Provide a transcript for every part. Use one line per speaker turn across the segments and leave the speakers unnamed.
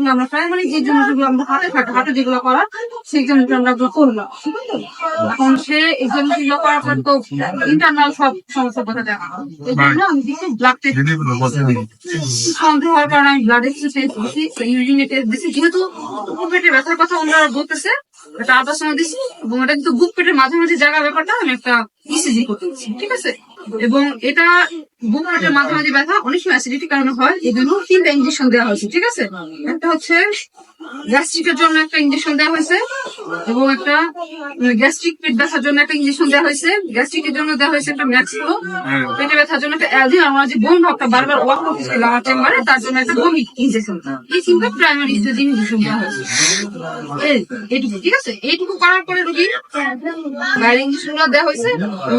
জন্য আমরা প্রাইমারি যে জন্য আমরা হাতে থাকে হাতে যেগুলো করা সেই জন্য আমরা করলাম। এখন সে এক্সামগুলো করার পর তো ইন্টারনাল সব সমস্যা কথা দেখা এই জন্য আমি কিছু ব্লাড টেস্ট সন্দেহ হওয়ার কারণে আমি ব্লাড টেস্ট দিচ্ছি ইউরিনে টেস্ট দিচ্ছি যেহেতু পেটে ব্যথার কথা ওনারা বলতেছে এটা আদার সময় দিচ্ছি এবং এটা কিন্তু বুক পেটের মাঝামাঝি জায়গা ব্যাপারটা আমি একটা ইসিজি করতে ঠিক আছে? এবং এটা বুক মাঝে মাঝে ব্যথা, অনেক সময় অ্যাসিডিটির কারণে হয়। এগুলো তিনটা ইঞ্জেকশন দেওয়া হয়েছে, ঠিক আছে? একটা হচ্ছে গ্যাস্ট্রিকের জন্য একটা ইঞ্জেকশন দেওয়া হয়েছে এবং একটা গ্যাস্ট্রিক পেট ব্যথার জন্য একটা ইঞ্জেকশন দেওয়া হয়েছে। গ্যাস্ট্রিকের জন্য দেওয়া হয়েছে একটা ম্যাক্সিমো পেটে ব্যথার জন্য একটা অ্যালজিন আমার যে বোন ভাবটা বারবার ওয়াক করতেছিল আমার চেম্বারে তার জন্য একটা বমি ইঞ্জেকশন এই তিনটা প্রাইমারি ইঞ্জেকশন দেওয়া হয়েছে। এইটুকু ঠিক আছে? এইটুকু করার পরে রুগী বাইরে ইঞ্জেকশনগুলো দেওয়া হয়েছে।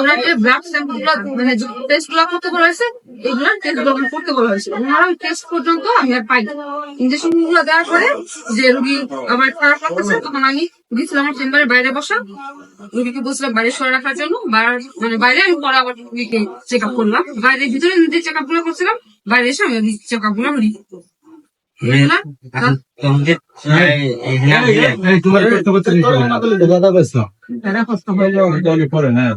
ওনাকে ব্লাড স্যাম্পলগুলো মানে টেস্টগুলো করতে বলা হয়েছে এগুলো টেস্টগুলো করতে বলা হয়েছে ওনারা টেস্ট পর্যন্ত আমি আর পাই ইঞ্জেকশনগুলো দেওয়ার পরে যে রুগী আবার খারাপ লাগতেছে তখন আমি গেছিলাম আমার চেম্বারের বাইরে বসা রুগীকে বসলাম বাইরে সরে রাখার জন্য মানে বাইরে আমি পরে আবার রুগীকে চেক আপ করলাম বাইরে ভিতরে চেক আপগুলো করছিলাম বাইরে এসে আমি চেক
আপগুলো? তোমার করতে দাদা
তারা কষ্ট হয়ে
তাহলে পরে হ্যাঁ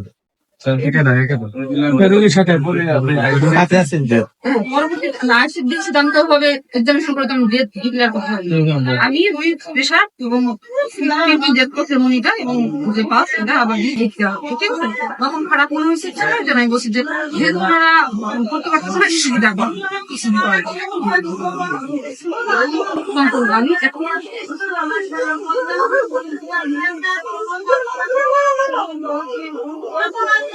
আমি ওই এবং এবং যে পাস এটা আবার দেখতে হবে ঠিক আছে তখন খারাপ মনে হয়েছে আমি বলছি যে যেহেতু ওনারা করতে পারতেছে আমি এখন
আমার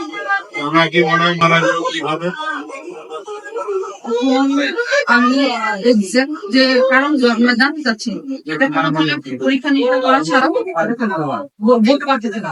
কি মনে হয় মারা যাবে কীভাবে?
আমি এক্সাক্ট যে কারণ জন্মে জানতে চাচ্ছি। এটা পরীক্ষা নিরীক্ষা করা ছাড়াও বলতে পারতেছে না।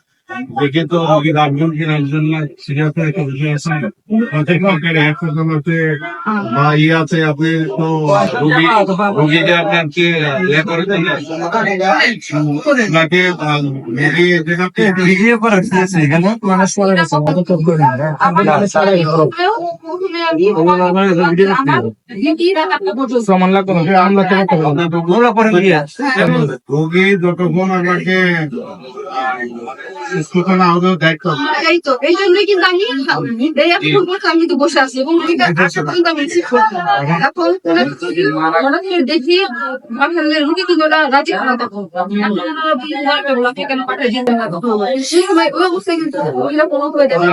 দেখে তো রোগীর একজন কিনা একজন না সিরিয়াস একটা বিষয় আছে। অনেক লোকের একজন হচ্ছে বা ইয়ে আছে আপনি তো রোগী রোগীকে আপনার কি ইয়ে করে দেন নাকি রোগী যেটাকে ভিডিও করে এখানে মানুষ না। রোগী যতক্ষণ আমাকে সুস্থ না হলেও দেখতে
এই তো এই জন্যই কিন্তু আমি আমি কিন্তু বসে আছি এবং আমি দেখি রুগী ওরা রাজি খানা দেখো এখন ওনারা বলছে, "বলো, আপনি কেন পাঠিয়ে সেই সময় ওই অবস্থায় কিন্তু মহিলা কোনো হয়ে যাবে।